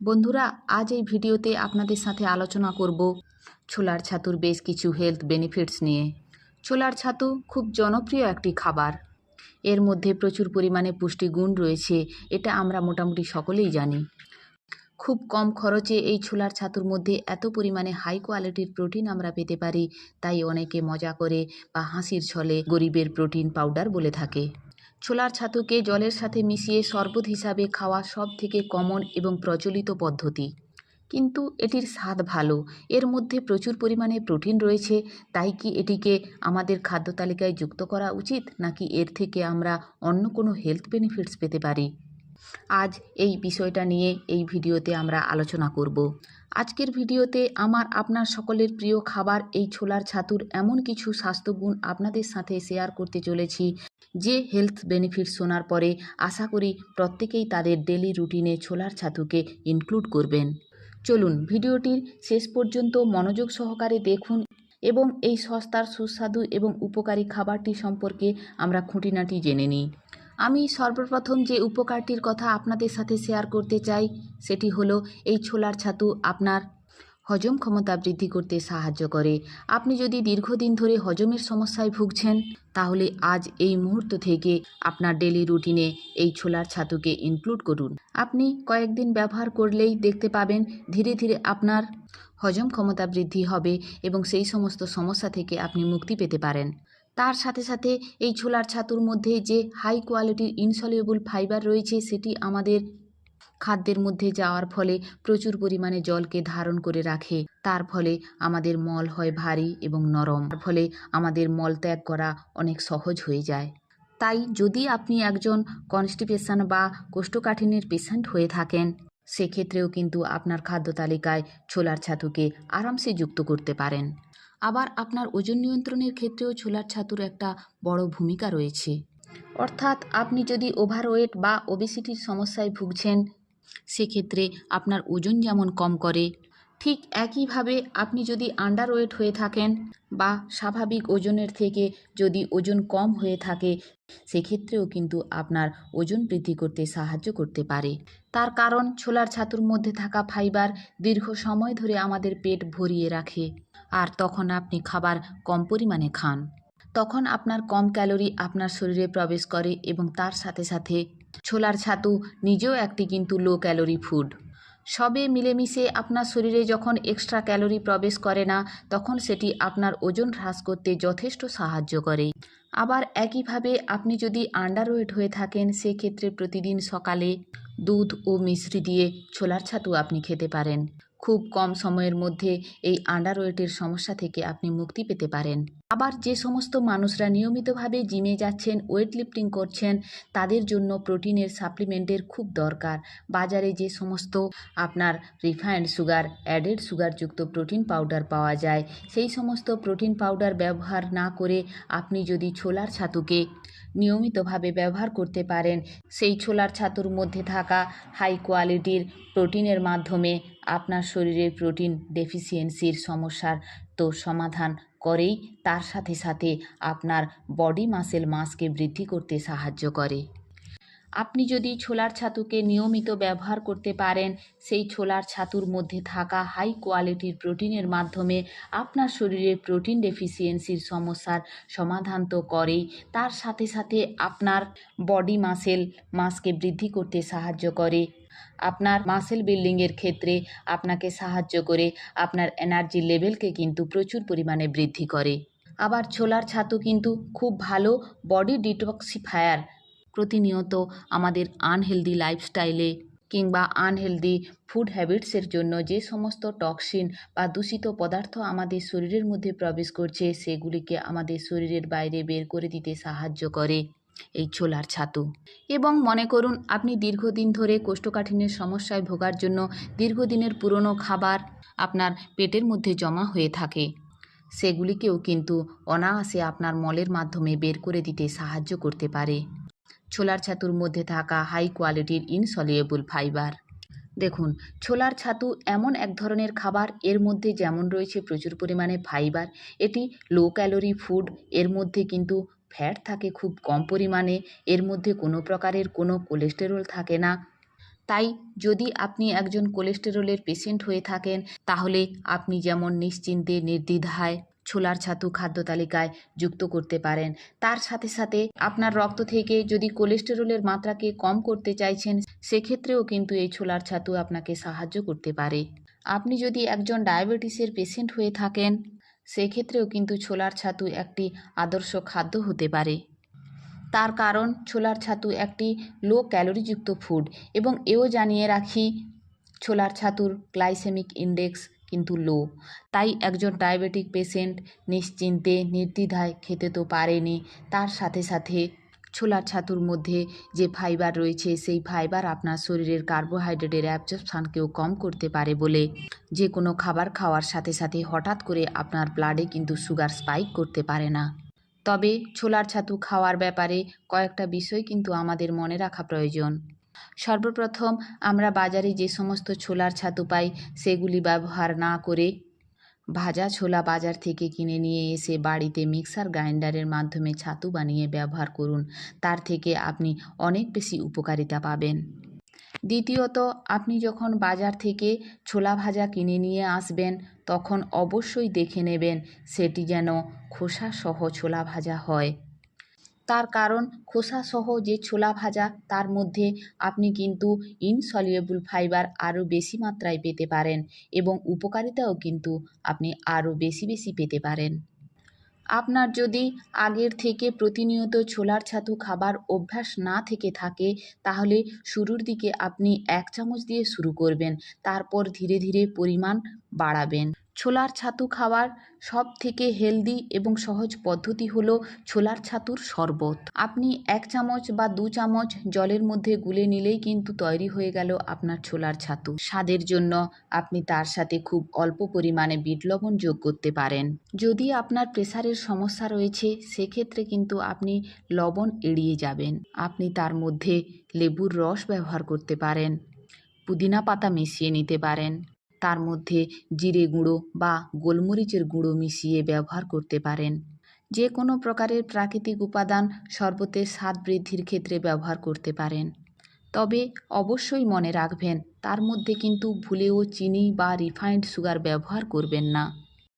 বন্ধুরা, আজ এই ভিডিওতে আপনাদের সাথে আলোচনা করব ছোলার ছাতুর বেশ কিছু হেলথ বেনিফিটস নিয়ে। ছোলার ছাতু খুব জনপ্রিয় একটি খাবার। এর মধ্যে প্রচুর পরিমাণে পুষ্টিগুণ রয়েছে, এটা আমরা মোটামুটি সকলেই জানি। খুব কম খরচে এই ছোলার ছাতুর মধ্যে এত পরিমাণে হাই কোয়ালিটির প্রোটিন আমরা পেতে পারি, তাই অনেকে মজা করে বা হাসির ছলে গরিবের প্রোটিন পাউডার বলে থাকে। ছোলার ছাতুকে জলের সাথে মিশিয়ে শরবত হিসাবে খাওয়া সব থেকে কমন এবং প্রচলিত পদ্ধতি। কিন্তু এটির স্বাদ ভালো। এর মধ্যে প্রচুর পরিমাণে প্রোটিন রয়েছে। তাই কি এটিকে আমাদের খাদ্য তালিকায় যুক্ত করা উচিত, নাকি এর থেকে আমরা অন্য কোনো হেলথ বেনিফিটস পেতে পারি? আজ এই বিষয়টা নিয়ে এই ভিডিওতে আমরা আলোচনা করব। আজকের ভিডিওতে আমার আপনার সকলের প্রিয় খাবার, এই ছোলার ছাতুর এমন কিছু স্বাস্থ্যগুণ আপনাদের সাথে শেয়ার করতে চলেছি, যে হেলথ বেনিফিট শোনার পরে আশা করি প্রত্যেকেই তাদের ডেলি রুটিনে ছোলার ছাতুকে ইনক্লুড করবেন। চলুন ভিডিওটির শেষ পর্যন্ত মনোযোগ সহকারে দেখুন এবং এই সস্তার সুস্বাদু এবং উপকারী খাবারটি সম্পর্কে আমরা খুঁটিনাটি জেনে নিই। আমি সর্বপ্রথম যে উপকারটির কথা আপনাদের সাথে শেয়ার করতে চাই, সেটি হলো এই ছোলার ছাতু আপনার হজম ক্ষমতা বৃদ্ধি করতে সাহায্য করে। আপনি যদি দীর্ঘদিন ধরে হজমের সমস্যায় ভুগছেন, তাহলে আজ এই মুহূর্ত থেকে আপনার ডেলি রুটিনে এই ছোলার ছাতুকে ইনক্লুড করুন। আপনি কয়েকদিন ব্যবহার করলেই দেখতে পাবেন, ধীরে ধীরে আপনার হজম ক্ষমতা বৃদ্ধি হবে এবং সেই সমস্ত সমস্যা থেকে আপনি মুক্তি পেতে পারেন। তার সাথে সাথে এই ছোলার ছাতুর মধ্যে যে হাই কোয়ালিটির ইনসলিউবল ফাইবার রয়েছে, সেটি আমাদের খাদ্যের মধ্যে যাওয়ার ফলে প্রচুর পরিমাণে জলকে ধারণ করে রাখে। তার ফলে আমাদের মল হয় ভারী এবং নরম। তার ফলে আমাদের মল ত্যাগ করা অনেক সহজ হয়ে যায়। তাই যদি আপনি একজন কনস্টিপেশন বা কোষ্ঠকাঠিন্যের পেশেন্ট হয়ে থাকেন, সেক্ষেত্রেও কিন্তু আপনার খাদ্য তালিকায় ছোলার ছাতুকে আরামসে যুক্ত করতে পারেন। আবার আপনার ওজন নিয়ন্ত্রণের ক্ষেত্রেও ছোলার ছাতুর একটা বড় ভূমিকা রয়েছে। অর্থাৎ আপনি যদি ওভারওয়েট বা ওবেসিটির সমস্যায় ভুগছেন, সেক্ষেত্রে আপনার ওজন যেমন কম করে, ঠিক একইভাবে আপনি যদি আন্ডারওয়েট হয়ে থাকেন বা স্বাভাবিক ওজনের থেকে যদি ওজন কম হয়ে থাকে, সেক্ষেত্রেও কিন্তু আপনার ওজন বৃদ্ধি করতে সাহায্য করতে পারে। তার কারণ, ছোলার ছাতুর মধ্যে থাকা ফাইবার দীর্ঘ সময় ধরে আমাদের পেট ভরিয়ে রাখে। আর তখন আপনি খাবার কম পরিমাণে খান। তখন আপনার কম ক্যালোরি আপনার শরীরে প্রবেশ করে এবং তার সাথে সাথে ছোলার ছাতু নিজেও একটি কিন্তু লো ক্যালোরি ফুড সবে মিলেমিশে আপনার শরীরে যখন এক্সট্রা ক্যালোরি প্রবেশ করে না, তখন সেটি আপনার ওজন হ্রাস করতে যথেষ্ট সাহায্য করে। আবার একইভাবে আপনি যদি আন্ডারওয়েট হয়ে থাকেন, সেক্ষেত্রে প্রতিদিন সকালে দুধ ও মিশ্রি দিয়ে ছোলার ছাতু আপনি খেতে পারেন। খুব কম সময়ের মধ্যে এই আন্ডারওয়েটের সমস্যা থেকে আপনি মুক্তি পেতে পারেন। আবার যে সমস্ত মানুষরা নিয়মিতভাবে জিমে যাচ্ছেন ওয়েট লিফটিং করছেন, তাদের জন্য প্রোটিনের সাপ্লিমেন্টের খুব দরকার। বাজারে যে সমস্ত আপনার রিফাইন্ড সুগার, অ্যাডেড সুগারযুক্ত প্রোটিন পাউডার পাওয়া যায়, সেই সমস্ত প্রোটিন পাউডার ব্যবহার না করে আপনি যদি ছোলার ছাতুকে নিয়মিতভাবে ব্যবহার করতে পারেন, সেই ছোলার ছাতুর মধ্যে থাকা হাই কোয়ালিটির প্রোটিনের মাধ্যমে আপনার শরীরের প্রোটিন ডেফিসিয়েন্সির সমস্যার তো সমাধান করেই তার সাথে সাথে আপনার বডি মাসেল মাসকে বৃদ্ধি করতে সাহায্য করে। আপনি যদি ছোলার ছাতুকে নিয়মিত ব্যবহার করতে পারেন, সেই ছোলার ছাতুর মধ্যে থাকা হাই কোয়ালিটির প্রোটিনের মাধ্যমে আপনার শরীরে প্রোটিন ডেফিসিয়েন্সির সমস্যার সমাধান তো করেই তার সাথে সাথে আপনার বডি মাসেল মাসকে বৃদ্ধি করতে সাহায্য করে। আপনার মাসেল বিল্ডিংয়ের ক্ষেত্রে আপনাকে সাহায্য করে আপনার এনার্জি লেভেলকে কিন্তু প্রচুর পরিমাণে বৃদ্ধি করে। আবার ছোলার ছাতু কিন্তু খুব ভালো বডি ডিটক্সিফায়ার প্রতিনিয়ত আমাদের আনহেলদি লাইফস্টাইলে কিংবা আনহেলদি ফুড হ্যাবিটসের জন্য যে সমস্ত টক্সিন বা দূষিত পদার্থ আমাদের শরীরের মধ্যে প্রবেশ করছে, সেগুলিকে আমাদের শরীরের বাইরে বের করে দিতে সাহায্য করে। এই ছোলার ছাতু। এবং মনে করুন, আপনি দীর্ঘদিন ধরে কোষ্ঠকাঠিন্যের সমস্যায় ভোগার জন্য দীর্ঘদিনের পুরনো খাবার আপনার পেটের মধ্যে জমা হয়ে থাকে। সেগুলিকেও কিন্তু অনায়াসে আপনার মলের মাধ্যমে বের করে দিতে সাহায্য করতে পারে। ছোলার ছাতুর মধ্যে থাকা হাই কোয়ালিটির ইনসলিউবল ফাইবার দেখুন, ছোলার ছাতু এমন এক ধরনের খাবার, এর মধ্যে যেমন রয়েছে প্রচুর পরিমাণে ফাইবার এটি লো ক্যালোরি ফুড এর মধ্যে কিন্তু ফ্যাট থাকে খুব কম পরিমাণে, এর মধ্যে কোনো প্রকারের কোনো কোলেস্টেরল থাকে না। তাই যদি আপনি একজন কোলেস্টেরলের পেশেন্ট হয়ে থাকেন, তাহলে আপনি যেমন নিশ্চিন্তে, নির্দ্বিধায় ছোলার ছাতু খাদ্য তালিকায় যুক্ত করতে পারেন। তার সাথে সাথে আপনার রক্ত থেকে যদি কোলেস্টেরলের মাত্রাকে কম করতে চাইছেন, সেক্ষেত্রেও কিন্তু এই ছোলার ছাতু আপনাকে সাহায্য করতে পারে। আপনি যদি একজন ডায়াবেটিসের পেশেন্ট হয়ে থাকেন সেক্ষেত্রেও কিন্তু ছোলার ছাতু একটি আদর্শ খাদ্য হতে পারে। তার কারণ, ছোলার ছাতু একটি লো ক্যালোরিযুক্ত ফুড এবং এও জানিয়ে রাখি, ছোলার ছাতুর গ্লাইসেমিক ইন্ডেক্স কিন্তু লো তাই একজন ডায়াবেটিক পেশেন্ট নিশ্চিন্তে, নির্দ্বিধায় খেতে তো পারেনি, তার সাথে সাথে ছোলার ছাতুর মধ্যে যে ফাইবার রয়েছে, সেই ফাইবার আপনার শরীরের কার্বোহাইড্রেটের অ্যাবজর্পশানকেও কম করতে পারে বলে। যে কোনো খাবার খাওয়ার সাথে সাথে হঠাৎ করে আপনার ব্লাডে কিন্তু সুগার স্পাইক করতে পারে না। তবে ছোলার ছাতু খাওয়ার ব্যাপারে কয়েকটা বিষয় কিন্তু আমাদের মনে রাখা প্রয়োজন। সর্বপ্রথম আমরা বাজারে যে সমস্ত ছোলার ছাতু পাই, সেগুলি ব্যবহার না করে ভাজা ছোলা বাজার থেকে কিনে নিয়ে এসে বাড়িতে মিক্সার গ্রাইন্ডারের মাধ্যমে ছাতু বানিয়ে ব্যবহার করুন। তার থেকে আপনি অনেক বেশি উপকারিতা পাবেন। দ্বিতীয়ত, আপনি যখন বাজার থেকে ছোলা ভাজা কিনে নিয়ে আসবেন, তখন অবশ্যই দেখে নেবেন সেটি যেন খোসাসহ ছোলা ভাজা হয়। তার কারণ খোসাসহ যে ছোলা ভাজা, তার মধ্যে আপনি কিন্তু ইনসলিউবল ফাইবার আরও বেশি মাত্রায় পেতে পারেন এবং উপকারিতাও কিন্তু আপনি আরও বেশি বেশি পেতে পারেন। আপনার যদি আগের থেকে প্রতিনিয়ত ছোলার ছাতু খাবার অভ্যাস না থেকে থাকে, তাহলে শুরুর দিকে আপনি এক চামচ দিয়ে শুরু করবেন, তারপর ধীরে ধীরে পরিমাণ বাড়াবেন। ছোলার ছাতু খাওয়ার সব থেকে হেলদি এবং সহজ পদ্ধতি হলো ছোলার ছাতুর শরবত। আপনি এক চামচ বা দু চামচ জলের মধ্যে গুলে নিলেই কিন্তু তৈরি হয়ে গেল আপনার ছোলার ছাতু। স্বাদের জন্য আপনি তার সাথে খুব অল্প পরিমাণে বিট লবণ যোগ করতে পারেন। যদি আপনার প্রেসারের সমস্যা রয়েছে, সেক্ষেত্রে কিন্তু আপনি লবণ এড়িয়ে যাবেন। আপনি তার মধ্যে লেবুর রস ব্যবহার করতে পারেন, পুদিনা পাতা মিশিয়ে নিতে পারেন। তার মধ্যে জিরে গুঁড়ো বা গোলমরিচের গুঁড়ো মিশিয়ে ব্যবহার করতে পারেন। যে কোনো প্রকারের প্রাকৃতিক উপাদান শরবতের স্বাদ বৃদ্ধির ক্ষেত্রে ব্যবহার করতে পারেন। তবে অবশ্যই মনে রাখবেন, তার মধ্যে কিন্তু ভুলেও চিনি বা রিফাইন্ড সুগার ব্যবহার করবেন না।